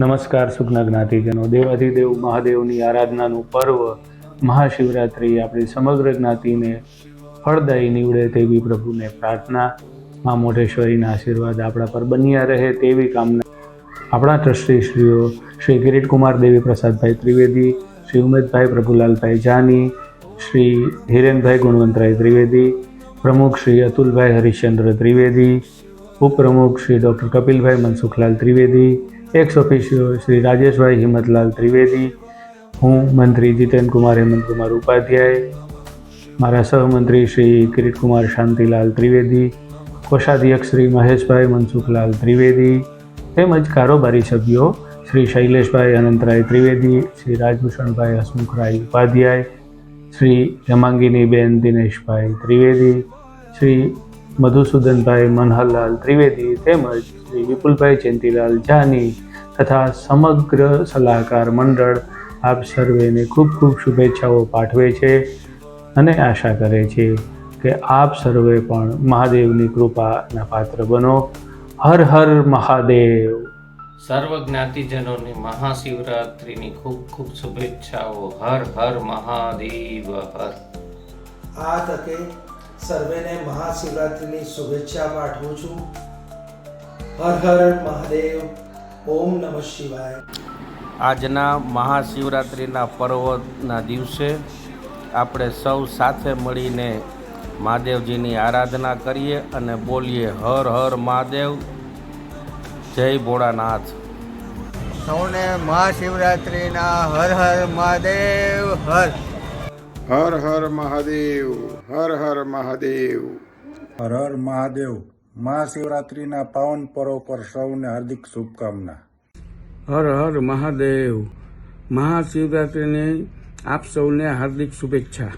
નમસ્કાર સુજ્ઞ જ્ઞાતિજનો. દેવાધિદેવ મહાદેવની આરાધનાનું પર્વ મહાશિવરાત્રિ. આપણી સમગ્ર જ્ઞાતિને ફળદાયી નીવડે તેવી પ્રભુને પ્રાર્થના. મા મોઢેશ્વરીના આશીર્વાદ આપણા પર બન્યા રહે તેવી કામના. આપણા ટ્રસ્ટીશ્રીઓ શ્રી કિરીટકુમાર દેવી પ્રસાદભાઈ ત્રિવેદી, શ્રી ઉમેદભાઈ પ્રભુલાલભાઈ જાની, શ્રી હિરેનભાઈ ગુણવંતરાય ત્રિવેદી, પ્રમુખ શ્રી અતુલભાઈ હરિશ્ચંદ્ર ત્રિવેદી ઉપપ્રમુખ Shri doctor Kapilbhai Mansukhlal Trivedi ex officio Shri Rajeshbhai Himmatlal Trivedi, હું મંત્રી જીતેનકુમાર હેમંતકુમાર ઉપાધ્યાય, મારા સહમંત્રી શ્રી કિરીટકુમાર શાંતિલાલ ત્રિવેદી, કોષાધ્યક્ષ શ્રી મહેશભાઈ મનસુખલાલ ત્રિવેદી, તેમજ કારોબારી સભ્યો શ્રી શૈલેષભાઈ અનંતરાય ત્રિવેદી, શ્રી રાજભૂષણભાઈ હસમુખરાય ઉપાધ્યાય, શ્રી હેમાંગીનીબેન દિનેશભાઈ ત્રિવેદી, શ્રી મધુસૂદનભાઈ મનહરલાલ ત્રિવેદી તેમજ શ્રી વિપુલભાઈ જયંતિલાલ જાની તથા સમગ્ર સલાહકાર મંડળ આપ સર્વેને ખૂબ ખૂબ શુભેચ્છાઓ પાઠવે છે અને આશા કરે છે કે આપ સર્વે પણ મહાદેવની કૃપાના પાત્ર બનો. હર હર મહાદેવ. સર્વ જ્ઞાતિજનોને મહાશિવરાત્રિની ખૂબ ખૂબ શુભેચ્છાઓ. હર હર મહાદેવ. હર. આ તકે સર્વેને મહાશિવરાત્રિની શુભેચ્છા પાઠવું છું. હર હર મહાદેવ ઓમ નમઃ શિવાય. આજના મહાશિવરાત્રિના પર્વના દિવસે આપણે સૌ સાથે મળીને મહાદેવજીની આરાધના કરીએ અને બોલીએ હર હર મહાદેવ જય ભોળાનાથ. સૌને મહાશિવરાત્રિના હર હર મહાદેવ હર. હર હર મહાદેવ હર હર મહાદેવ. હર હર મહાદેવ મહાશિવરાત્રિના પાવન પર્વ પર સૌને હાર્દિક શુભકામના. હર હર મહાદેવ મહાશિવરાત્રિની આપ સૌને હાર્દિક શુભેચ્છા.